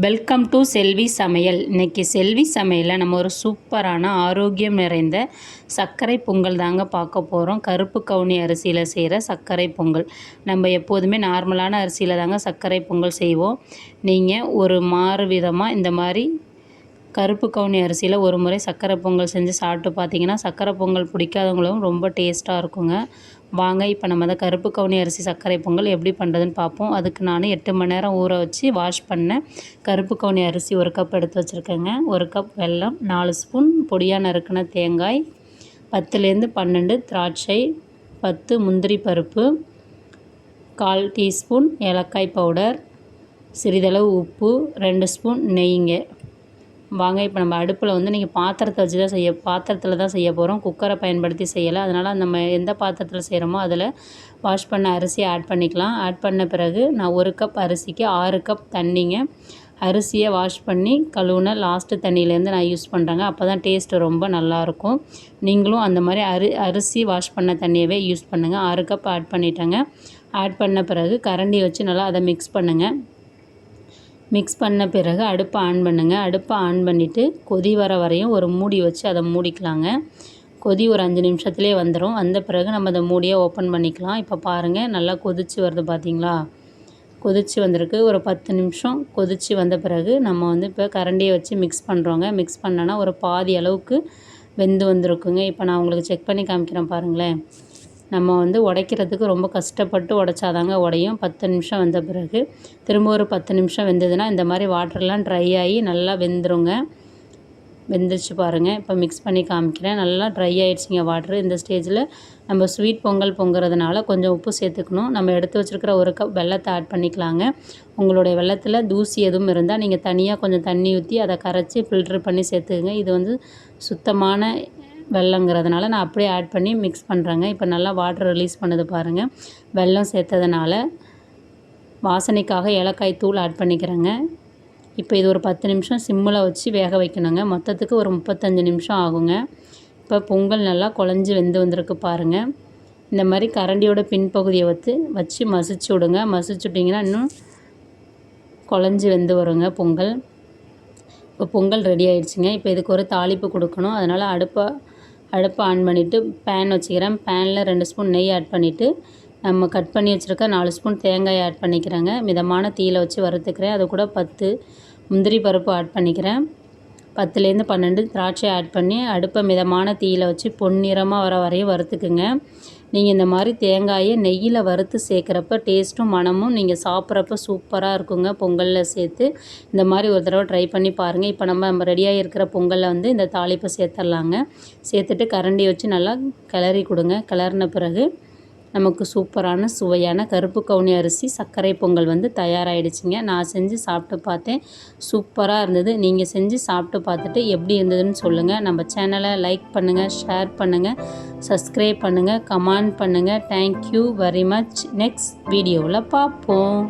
Welcome to செல்வி சமையல் இன்றைக்கி செல்வி சமையலில் நம்ம ஒரு சூப்பரான ஆரோக்கியம் நிறைந்த சர்க்கரை பொங்கல் தாங்க பார்க்க போகிறோம் கருப்பு கவுனி அரிசியில் செய்கிற சர்க்கரை பொங்கல். நம்ம எப்போதுமே நார்மலான அரிசியில் தாங்க சர்க்கரை பொங்கல் செய்வோம். நீங்கள் ஒரு மாறு விதமாக இந்த மாதிரி கருப்பு கவுனி அரிசியில் ஒரு முறை சர்க்கரை பொங்கல் செஞ்சு சாப்பிட்டு பார்த்தீங்கன்னா சர்க்கரை பொங்கல் பிடிக்காதவங்களும் ரொம்ப டேஸ்ட்டாக இருக்குங்க. வாங்க இப்போ நம்ம அந்த கருப்பு கவுனி அரிசி சர்க்கரை பொங்கல் எப்படி பண்ணுறதுன்னு பார்ப்போம். அதுக்கு நான் எட்டு மணி நேரம் ஊற வச்சு வாஷ் பண்ணேன் கருப்பு கவுனி அரிசி ஒரு கப் எடுத்து வச்சுருக்கேங்க. ஒரு கப் வெல்லம் நாலு ஸ்பூன் பொடியாக நறுக்கின தேங்காய் பத்துலேருந்து பன்னெண்டு திராட்சை பத்து முந்திரி பருப்பு கால் டீஸ்பூன் ஏலக்காய் பவுடர் சிறிதளவு உப்பு ரெண்டு ஸ்பூன் நெய்ங்க. வாங்க இப்போ நம்ம அடுப்பில் வந்து நீங்கள் பாத்திரத்தை வச்சு தான் செய்ய பாத்திரத்தில் தான் செய்ய போகிறோம் குக்கரை பயன்படுத்தி செய்யலை. அதனால் நம்ம எந்த பாத்திரத்தில் செய்கிறோமோ அதில் வாஷ் பண்ண அரிசியை ஆட் பண்ணிக்கலாம். ஆட் பண்ண பிறகு நான் ஒரு கப் அரிசிக்கு ஆறு கப் தண்ணிங்க அரிசியை வாஷ் பண்ணி கழுவுன லாஸ்ட்டு தண்ணியிலேருந்து நான் யூஸ் பண்ணுறேங்க அப்போ தான் டேஸ்ட்டு ரொம்ப நல்லாயிருக்கும் நீங்களும் அந்த மாதிரி அரி அரிசி வாஷ் பண்ண தண்ணியவே யூஸ் பண்ணுங்கள் ஆறு கப் ஆட் பண்ணிட்டேங்க. ஆட் பண்ண பிறகு கரண்டி வச்சு நல்லா அதை மிக்ஸ் பண்ணுங்கள் மிக்ஸ் பண்ண பிறகு அடுப்பை ஆன் பண்ணுங்கள் அடுப்பை ஆன் பண்ணிவிட்டு கொதி வர வரையும் ஒரு மூடி வச்சு அதை மூடிக்கலாங்க. கொதி ஒரு அஞ்சு நிமிஷத்துலேயே வந்துடும் வந்த பிறகு நம்ம அதை மூடியை ஓப்பன் பண்ணிக்கலாம். இப்போ பாருங்கள் நல்லா கொதிச்சு வருது பார்த்தீங்களா கொதிச்சு வந்திருக்கு. ஒரு பத்து நிமிஷம் கொதிச்சு வந்த பிறகு நம்ம வந்து இப்போ கரண்டியை வச்சு மிக்ஸ் பண்ணுறோங்க மிக்ஸ் பண்ணோன்னா ஒரு பாதி அளவுக்கு வெந்து வந்திருக்குங்க. இப்போ நான் உங்களுக்கு செக் பண்ணி காமிக்கிறேன் பாருங்களேன். நம்ம வந்து உடைக்கிறதுக்கு ரொம்ப கஷ்டப்பட்டு உடைச்சாதாங்க உடையும். பத்து நிமிஷம் வந்த பிறகு திரும்ப ஒரு பத்து நிமிஷம் வெந்ததுன்னா இந்த மாதிரி வாட்டர்லாம் ட்ரை ஆகி நல்லா வெந்துருங்க. வெந்துருச்சு பாருங்கள் இப்போ மிக்ஸ் பண்ணி காமிக்கிறேன். நல்லா ட்ரை ஆகிடுச்சிங்க வாட்ரு இந்த ஸ்டேஜில் நம்ம ஸ்வீட் பொங்கல் பொங்குறதுனால கொஞ்சம் உப்பு சேர்த்துக்கணும். நம்ம எடுத்து வச்சுருக்கிற ஒரு கப் வெள்ளத்தை ஆட் பண்ணிக்கலாங்க. உங்களுடைய வெள்ளத்தில் தூசி எதுவும் இருந்தால் நீங்கள் தனியாக கொஞ்சம் தண்ணி ஊற்றி அதை கரைச்சி ஃபில்ட்ரு பண்ணி சேர்த்துக்குங்க. இது வந்து சுத்தமான வெள்ளங்கிறதுனால நான் அப்படியே ஆட் பண்ணி மிக்ஸ் பண்ணுறேங்க இப்போ நல்லா வாட்டர் ரிலீஸ் பண்ணுது பாருங்கள் வெல்லம் சேர்த்ததுனால வாசனைக்காக ஏலக்காய் தூள் ஆட் பண்ணிக்கிறேங்க. இப்போ இது ஒரு பத்து நிமிஷம் சிம்மில் வச்சு வேக வைக்கணுங்க. மொத்தத்துக்கு ஒரு முப்பத்தஞ்சு நிமிஷம் ஆகுங்க. இப்போ பொங்கல் நல்லா குழஞ்சி வெந்து வந்திருக்கு பாருங்கள் இந்த மாதிரி கரண்டியோட பின்பகுதியை வச்சு வச்சு மசிச்சு விடுங்க. மசிச்சு விட்டிங்கன்னா இன்னும் குழஞ்சி வெந்து வருங்க பொங்கல். இப்போ பொங்கல் ரெடி ஆயிடுச்சுங்க. இப்போ இதுக்கு ஒரு தாளிப்பு கொடுக்கணும். அதனால் அடுப்பை அடுப்பை ஆன் பண்ணிவிட்டு பேன் வச்சுக்கிறேன். பேனில் ரெண்டு ஸ்பூன் நெய் ஆட் பண்ணிவிட்டு நம்ம கட் பண்ணி வச்சுருக்க நாலு ஸ்பூன் தேங்காய் ஆட் பண்ணிக்கிறேங்க. மிதமான தீயில் வச்சு வறுத்துக்கிறேன். அது கூட பத்து முந்திரி பருப்பு ஆட் பண்ணிக்கிறேன். பத்துலேருந்து பன்னெண்டு திராட்சை ஆட் பண்ணி அடுப்பை மிதமான தீயில் வச்சு பொன்னிறமாக வர வரையும் வறுத்துக்குங்க. நீங்கள் இந்த மாதிரி தேங்காயை நெய்யில் வறுத்து சேர்க்குறப்ப டேஸ்ட்டும் மனமும் நீங்கள் சாப்பிட்றப்ப சூப்பராக இருக்குங்க. பொங்கலில் சேர்த்து இந்த மாதிரி ஒரு தடவை ட்ரை பண்ணி பாருங்கள் இப்போ நம்ம நம்ம ரெடியாக இருக்கிற பொங்கலில் வந்து இந்த தாளிப்பை சேர்த்துடலாங்க. சேர்த்துட்டு கரண்டி வச்சு நல்லா கிளறி கொடுங்க. கிளறின பிறகு நமக்கு சூப்பரான சுவையான கருப்பு கவுனி அரிசி சர்க்கரை பொங்கல் வந்து தயாராகிடுச்சிங்க நான் செஞ்சு சாப்பிட்டு பார்த்தேன். சூப்பராக இருந்தது. நீங்கள் செஞ்சு சாப்பிட்டு பார்த்துட்டு எப்படி இருந்ததுன்னு சொல்லுங்கள் நம்ம சேனலை லைக் பண்ணுங்கள் ஷேர் பண்ணுங்கள் சப்ஸ்கிரைப் பண்ணுங்கள் கமெண்ட் பண்ணுங்கள் தேங்க்யூ வெரி மச் நெக்ஸ்ட் வீடியோவில் பார்ப்போம்.